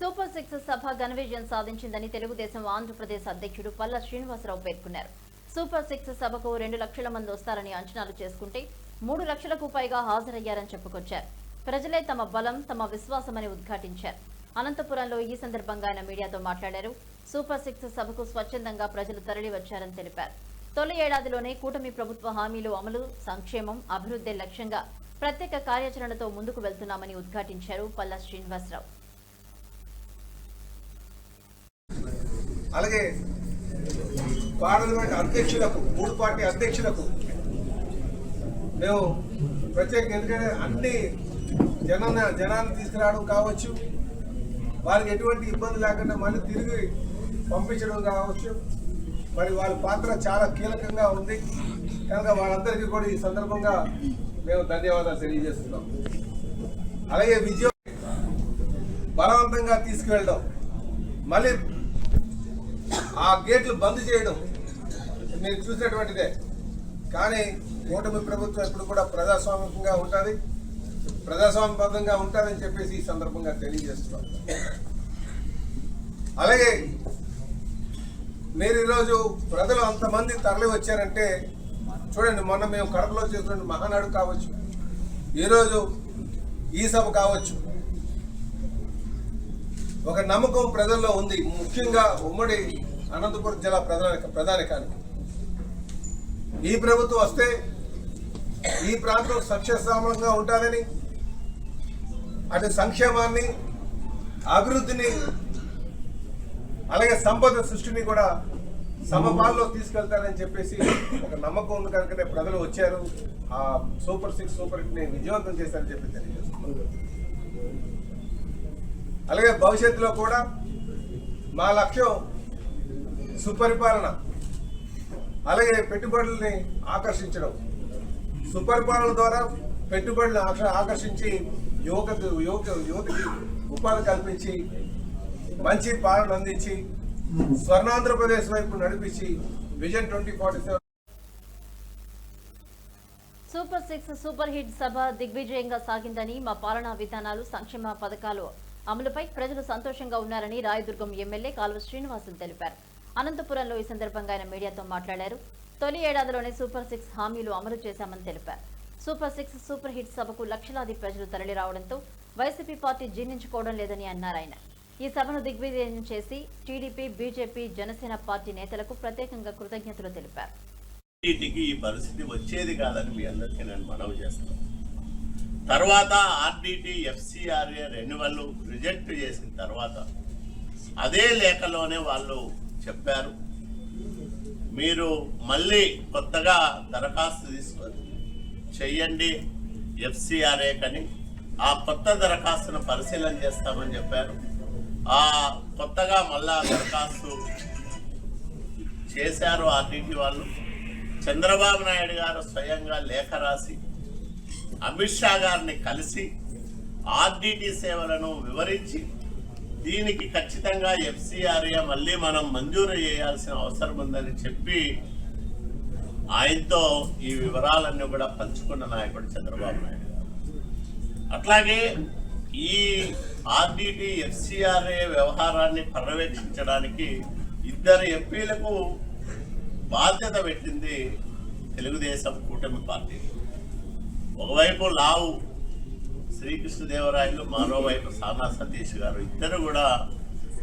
Super six సభ ఘన విజయం సాధించిందని తెలుగుదేశం ఆంధ్రప్రదేశ్ అధ్యక్షుడు పల్ల శ్రీనివాసరావు పేర్కొన్నారు. సూపర్ సిక్స్ సభకు రెండు లక్షల మంది వస్తారని అంచనాలు చేసుకుంటే మూడు లక్షలకు పైగా హాజరయ్యారని చెప్పుకొచ్చారు. ప్రజలే తమ బలం తమ విశ్వాసమని ఉద్ఘాటించారు. అనంతపురంలో ఈ సందర్భంగా ఆయన మీడియాతో మాట్లాడారు. సూపర్ సిక్స్ సభకు స్వచ్ఛందంగా ప్రజలు తరలి వచ్చారని తెలిపారు. తొలి ఏడాదిలోనే కూటమి ప్రభుత్వ హామీలు అమలు సంక్షేమం అభివృద్ధి లక్ష్యంగా ప్రత్యేక కార్యాచరణతో ముందుకు వెళ్తున్నామని ఉద్ఘాటించారు పల్లా శ్రీనివాసరావు. అలాగే పార్లమెంట్ అధ్యక్షులకు మూడు పార్టీ అధ్యక్షులకు మేము ప్రత్యేక ఎందుకంటే అన్ని జన జనాన్ని తీసుకురావడం కావచ్చు వారికి ఎటువంటి ఇబ్బంది లేకుండా మళ్ళీ తిరిగి పంపించడం కావచ్చు. మరి వాళ్ళ పాత్ర చాలా కీలకంగా ఉంది. కనుక వాళ్ళందరికీ కూడా ఈ సందర్భంగా మేము ధన్యవాదాలు తెలియజేస్తున్నాం. అలాగే విజయం బలవంతంగా తీసుకువెళ్ళడం మళ్ళీ ఆ గేట్లు బంద్ చేయడం మీరు చూసినటువంటిదే. కానీ కూటమి ప్రభుత్వం ఎప్పుడు కూడా ప్రజాస్వామికంగా ఉంటుంది. ప్రజాస్వామ్యబద్ధంగా ఉంటుందని చెప్పేసి ఈ సందర్భంగా తెలియజేస్తున్నాం. అలాగే మీరు ఈరోజు ప్రజలు అంతమంది తరలి వచ్చారంటే చూడండి మొన్న మేము కడపలో చేసిన మహానాడు కావచ్చు ఈరోజు ఈ సభ కావచ్చు. ఒక నమ్మకం ప్రజల్లో ఉంది. ముఖ్యంగా ఉమ్మడి అనంతపురం జిల్లా ప్రధాన ప్రధానికానికి ఈ ప్రభుత్వం వస్తే ఈ ప్రాంతం సస్యశ్యామలంగా ఉంటారని అటు సంక్షేమాన్ని అభివృద్ధిని అలాగే సంపద సృష్టిని కూడా సమపాల్లో తీసుకెళ్తారని చెప్పేసి ఒక నమ్మకం ఉంది కనుకనే ప్రజలు వచ్చారు. ఆ సూపర్ సిక్స్ సూపర్ని విజయవంతం చేశారని చెప్పి తెలియజేస్తున్నారు అలాగే భవిష్యత్తులో కూడా మా లక్ష్యం సుపరిపాలన. అలాగే పెట్టుబడుల్ని ఆకర్షించడం. సుపరిపాలన ద్వారా పెట్టుబడులు ఆకర్షించి యువక యువక యువతకి ఉపాధి కల్పించి మంచి పాలన అందించి స్వర్ణాంధ్రప్రదేశ్ వైపు నడిపించి vision twenty forty seven. Super six super hit సభ దిగ్విజయంగా సాగిందని మా పాలనా విధానాలు సంక్షేమ పథకాలు అమలుపై ప్రజలు సంతోషంగా ఉన్నారని రాయదుర్గం ఎమ్మెల్యే కాలువ శ్రీనివాసులు తెలిపారు. అనంతపురంలో ఈ సందర్భంగా ఆయన మీడియాతో మాట్లాడారు. తొలి ఏడాదిలోనే సూపర్ సిక్స్ హామీలు అమలు చేశామని తెలిపారు. సూపర్ సిక్స్ సూపర్ హిట్ సభకు లక్షలాది ప్రజలు తరలి రావడంతో వైసీపీ పార్టీ జీర్ణించుకోవడం లేదని అన్నారు ఆయన. ఈ సభను దిగ్విజయం చేసి టీడీపీ బీజేపీ జనసేన పార్టీ నేతలకు ప్రత్యేకంగా కృతజ్ఞతలు తెలిపారు. ఇంటికి ఈ పరిస్థితి వచ్చేది కాదని మీ అందరికీ నేను మనవి చేస్తాను. తర్వాత ఆర్డీటీ ఎఫ్సిఆర్ఏ రెన్యువల్ రిజెక్ట్ చేసిన తర్వాత అదే లేఖలోనే వాళ్ళు చెప్పారు. మీరు మళ్ళీ కొత్తగా దరఖాస్తు తీసుకొని చెయ్యండి ఎఫ్సిఆర్ఏ కని. ఆ కొత్త దరఖాస్తును పరిశీలన చేస్తామని చెప్పారు. ఆ కొత్తగా మళ్ళా దరఖాస్తు చేశారు ఆర్టీటీ వాళ్ళు. చంద్రబాబు నాయుడు గారు స్వయంగా లేఖ రాసి అమిత్ షా గారిని కలిసి ఆర్డీటీ సేవలను వివరించి దీనికి ఖచ్చితంగా ఎఫ్సిఆర్ఏ మళ్ళీ మనం మంజూరు చేయాల్సిన అవసరం ఉందని చెప్పి ఆయనతో ఈ వివరాలన్నీ కూడా పంచుకున్న నాయకుడు చంద్రబాబు నాయుడు గారు. అట్లాగే ఈ ఆర్డిటి ఎఫ్సిఆర్ఏ వ్యవహారాన్ని పర్యవేక్షించడానికి ఇద్దరు ఎంపీలకు బాధ్యత పెట్టింది తెలుగుదేశం కూటమి పార్టీ. ఒకవైపు లావు శ్రీకృష్ణదేవరాయలు మరోవైపు సానా సతీష్ గారు ఇద్దరు కూడా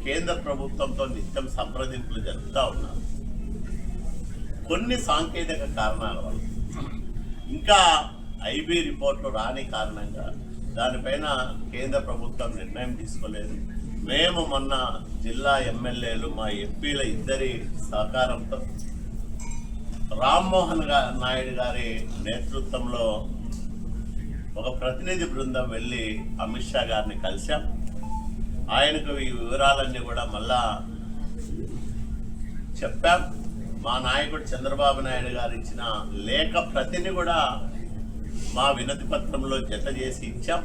కేంద్ర ప్రభుత్వంతో నిత్యం సంప్రదింపులు జరుపుతూ ఉన్నారు. కొన్ని సాంకేతిక కారణాల వల్ల. ఇంకా ఐబీ రిపోర్టు రాని కారణంగా దానిపైన కేంద్ర ప్రభుత్వం నిర్ణయం తీసుకోలేదు. మేము మొన్న జిల్లా ఎమ్మెల్యేలు మా ఎంపీల ఇద్దరి సహకారంతో రామ్మోహన్గా నాయుడు గారి నేతృత్వంలో ఒక ప్రతినిధి బృందం వెళ్ళి అమిత్ షా గారిని కలిశాం. ఆయనకు ఈ వివరాలన్నీ కూడా మళ్ళా చెప్పాం. మా నాయకుడు చంద్రబాబు నాయుడు గారు ఇచ్చిన లేఖ ప్రతిని కూడా మా వినతి పత్రంలో జత చేసి ఇచ్చాం.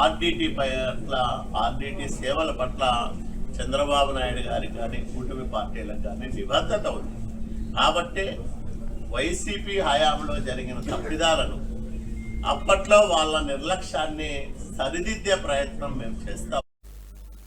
ఆర్డిటి పట్ల ఆర్డిటి సేవల పట్ల చంద్రబాబు నాయుడు గారికి కానీ కూటమి పార్టీలకు కానీ నిబద్ధత ఉంది. కాబట్టి వైసీపీ హయాంలో జరిగిన తప్పిదాలను అప్పట్లో వాళ్ళ నిర్లక్ష్యాన్ని సరిదిద్దే ప్రయత్నం మేము చేస్తాం.